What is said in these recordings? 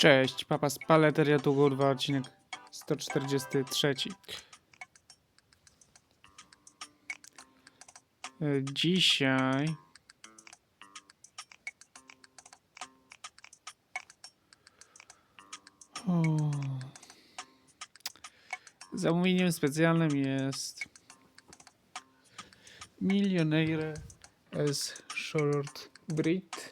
Cześć, papa z Paleteria tu kurwa, odcinek 143. E, Dzisiaj... O. Zamówieniem specjalnym jest Millionaire S Short Brit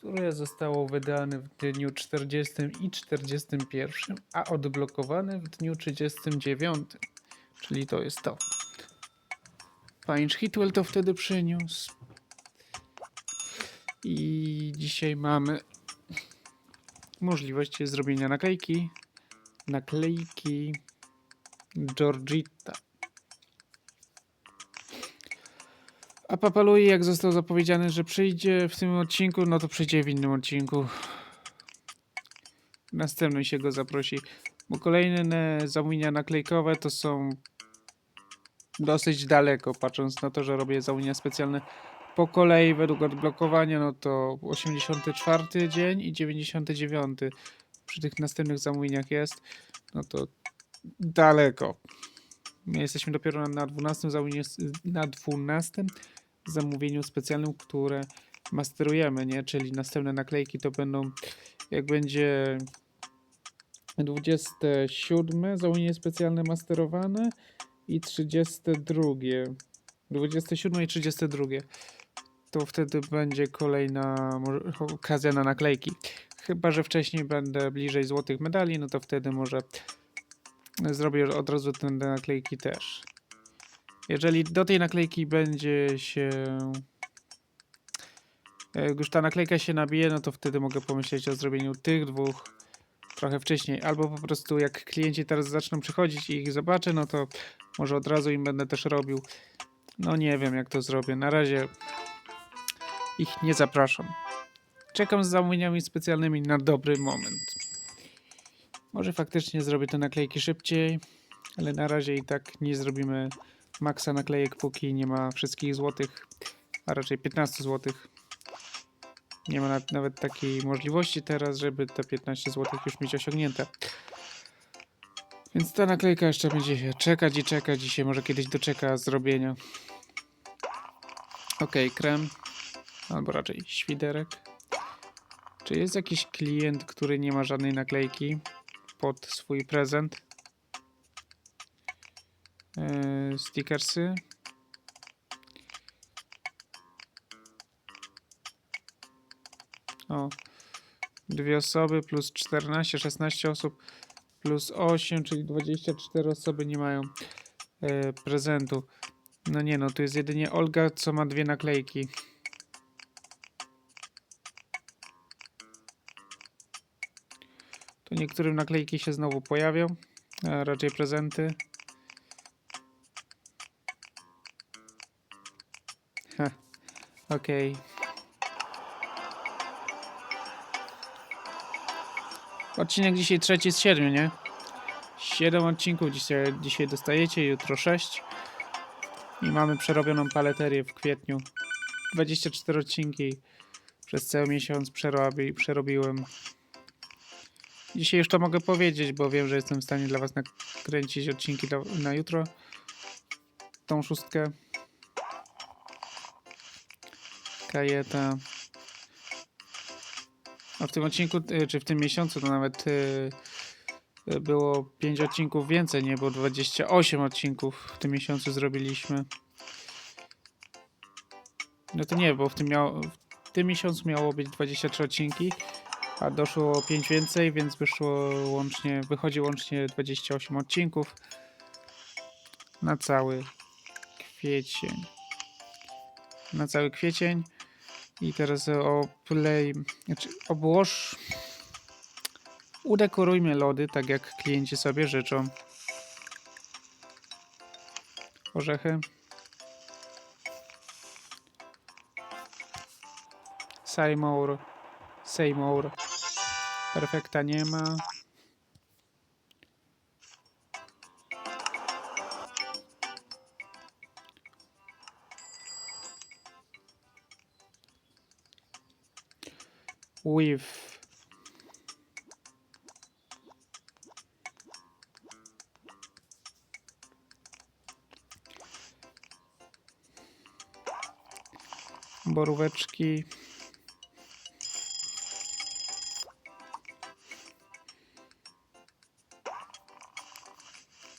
które zostało wydane w dniu 40 i 41, a odblokowane w dniu 39. Czyli to jest to. Panisz Hitwell to wtedy przyniósł. I dzisiaj mamy możliwość zrobienia naklejki. Naklejki Georgita. A Papalui, jak został zapowiedziany, że przyjdzie w tym odcinku, no to przyjdzie w innym odcinku. Następnym się go zaprosi. Bo kolejne zamówienia naklejkowe to są dosyć daleko, patrząc na to, że robię zamówienia specjalne po kolei według odblokowania, no to 84 dzień i 99 przy tych następnych zamówieniach jest, no to daleko. My jesteśmy dopiero na 12 zamówieniu, na 12 zamówieniu specjalnym, które masterujemy, nie? Czyli następne naklejki to będą, jak będzie 27 zamówienie specjalne masterowane i 32. 27 i 32. To wtedy będzie kolejna okazja na naklejki. Chyba, że wcześniej będę bliżej złotych medali, no to wtedy może zrobię od razu te naklejki też. Jeżeli do tej naklejki będzie się. Jak już ta naklejka się nabije, no to wtedy mogę pomyśleć o zrobieniu tych dwóch trochę wcześniej. Albo po prostu jak klienci teraz zaczną przychodzić i ich zobaczę, no to może od razu im będę też robił. No nie wiem jak to zrobię. Na razie ich nie zapraszam. Czekam z zamówieniami specjalnymi na dobry moment. Może faktycznie zrobię te naklejki szybciej, ale na razie i tak nie zrobimy maksa naklejek, póki nie ma wszystkich złotych, a raczej 15 złotych. Nie ma na- nawet takiej możliwości teraz, żeby te 15 złotych już mieć osiągnięte. Więc ta naklejka jeszcze będzie się czekać i czekać. Dzisiaj może kiedyś doczeka zrobienia. Ok, krem. Albo raczej świderek. Czy jest jakiś klient, który nie ma żadnej naklejki pod swój prezent? Yy, stickersy. O, dwie osoby plus 14, 16 osób plus 8, czyli 24 osoby nie mają e, prezentu. No nie no, tu jest jedynie Olga, co ma dwie naklejki. To niektórym naklejki się znowu pojawią, a raczej prezenty. Okej. Odcinek dzisiaj trzeci z siedmiu, nie? Siedem odcinków dzisiaj, dzisiaj dostajecie, jutro sześć. I mamy przerobioną paleterię w kwietniu. 24 odcinki przez cały miesiąc przerobi, przerobiłem. Dzisiaj już to mogę powiedzieć, bo wiem, że jestem w stanie dla Was nakręcić odcinki dla, na jutro. Tą szóstkę. Kajeta. A w tym odcinku, y, czy w tym miesiącu, to nawet y, y, było 5 odcinków więcej, nie? Bo 28 odcinków w tym miesiącu zrobiliśmy. No to nie, bo w tym, miało, w tym miesiącu miało być 23 odcinki, a doszło 5 więcej, więc wyszło łącznie, wychodzi łącznie 28 odcinków na cały kwiecień. Na cały kwiecień. I teraz o play, znaczy obłoż, udekorujmy lody, tak jak klienci sobie życzą. Orzechy. Seymour. Seymour. Perfekta nie ma. with boróweczki.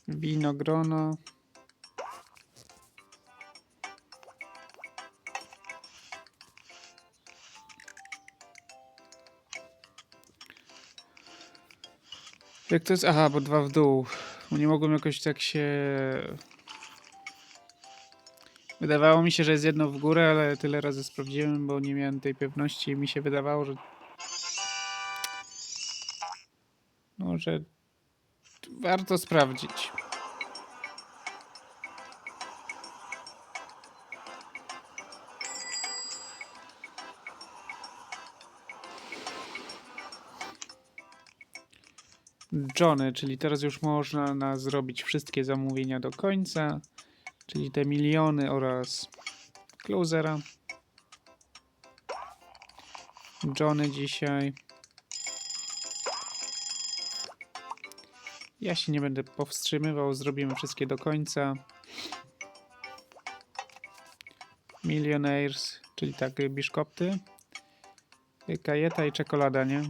Winogrona. Jak to jest? Aha, bo dwa w dół. Nie mogłem jakoś tak się... Wydawało mi się, że jest jedno w górę, ale tyle razy sprawdziłem, bo nie miałem tej pewności i mi się wydawało, że... No, że... Warto sprawdzić. Johnny, czyli teraz już można na zrobić wszystkie zamówienia do końca, czyli te miliony oraz closera. Johnny dzisiaj. Ja się nie będę powstrzymywał, zrobimy wszystkie do końca. Millionaires, czyli tak, biszkopty. Kajeta i czekolada, nie?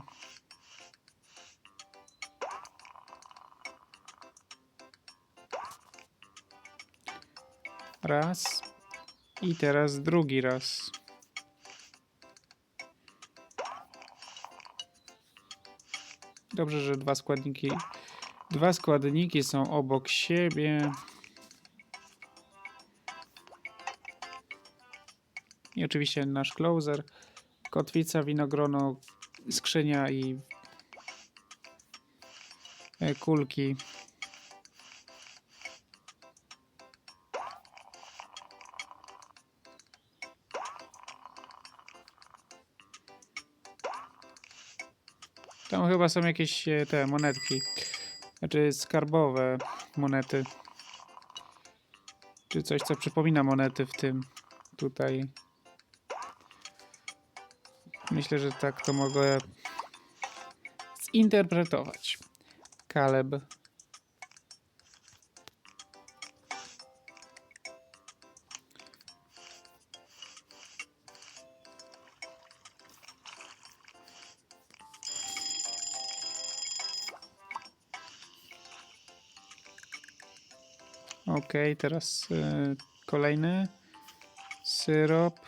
Raz. I teraz drugi raz. Dobrze, że dwa składniki. Dwa składniki są obok siebie. I oczywiście nasz closer. Kotwica, winogrono, skrzynia i e, kulki. Tam chyba są jakieś e, te monetki. Znaczy skarbowe monety. Czy coś, co przypomina monety w tym tutaj. Myślę, że tak to mogę zinterpretować. Kaleb. Ok, teraz y, kolejny syrop,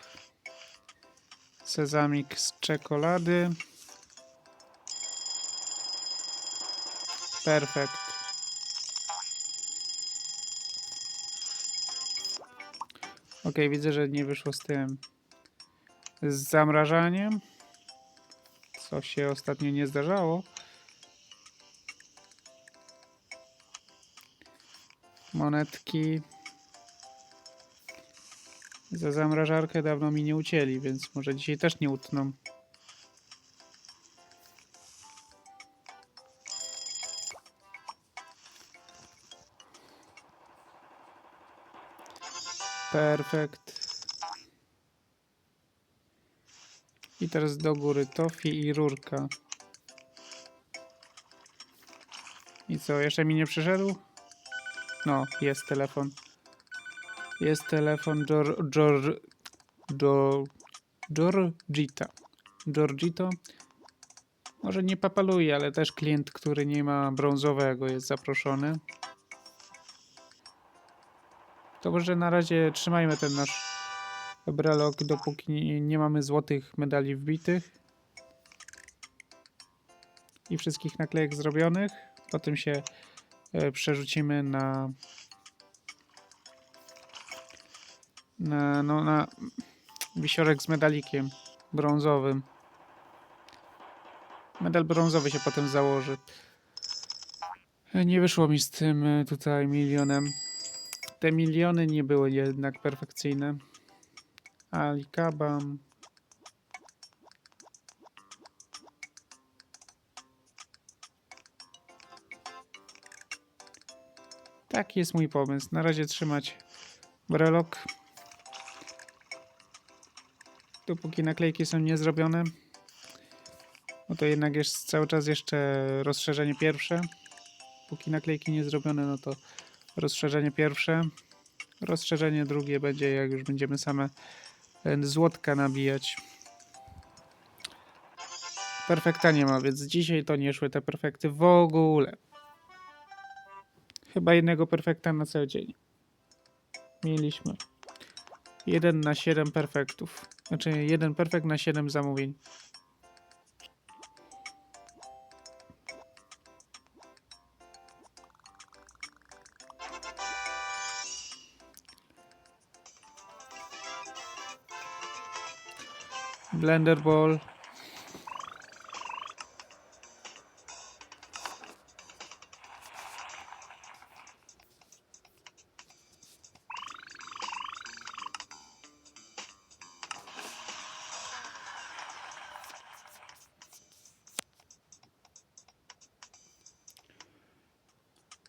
sezamik z czekolady. Perfekt. Ok, widzę, że nie wyszło z tym z zamrażaniem, co się ostatnio nie zdarzało. Monetki za zamrażarkę dawno mi nie ucięli, więc może dzisiaj też nie utną. Perfekt. I teraz do góry tofi i rurka. I co, jeszcze mi nie przyszedł? No, jest telefon. Jest telefon Gior... Gior... Gior... Georgita. Georgito. Może nie papaluje, ale też klient, który nie ma brązowego jest zaproszony. To może na razie trzymajmy ten nasz brelok, dopóki nie, mamy złotych medali wbitych. I wszystkich naklejek zrobionych. Potem się przerzucimy na, na, no, na wisiorek z medalikiem brązowym. Medal brązowy się potem założy. E, Nie wyszło mi z tym e, tutaj milionem. Te miliony nie były jednak perfekcyjne. Alikabam. Taki jest mój pomysł. Na razie trzymać brelok. Dopóki naklejki są niezrobione. No to jednak jest cały czas jeszcze rozszerzenie pierwsze. Póki naklejki nie zrobione, no to rozszerzenie pierwsze. Rozszerzenie drugie będzie jak już będziemy same e, złotka nabijać. Perfekta nie ma, więc dzisiaj to nie szły te perfekty w ogóle. Chyba jednego perfekta na cały dzień. Mieliśmy. 1 na 7 perfektów. Znaczy jeden perfekt na 7 zamówień. Blender Ball.